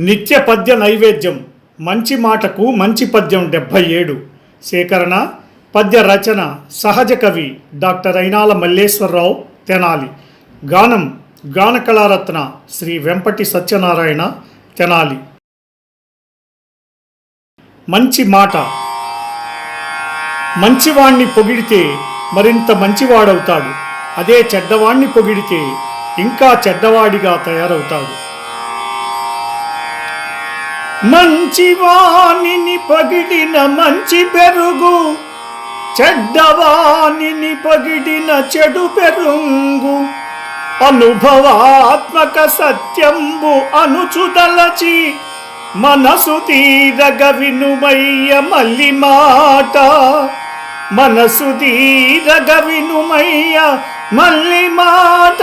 నిత్య పద్య నైవేద్యం. మంచి మాటకు మంచి పద్యం డెబ్భై ఏడు. సేకరణ పద్య రచన సహజ కవి డాక్టర్ అయినాల మల్లేశ్వరరావు తెనాలి. గానం గాన కళారత్న శ్రీ వెంపటి సత్యనారాయణ తెనాలి. మంచి మాట. మంచివాణ్ణి పొగిడితే మరింత మంచివాడవుతాడు. అదే చెడ్డవాణ్ణి పొగిడితే ఇంకా చెడ్డవాడిగా తయారవుతాడు. మంచివాణిని పగిడిన మంచి పెరుగు చెడ్డవాణిని పగిడిన చెడు పెరుంగు అనుభవాత్మక సత్యంబు అనుచుదలచి మనసు తీరగ వినుమయ్య మల్లి మాట. మనసు తీరగ వినుమయ్య మల్లి మాట.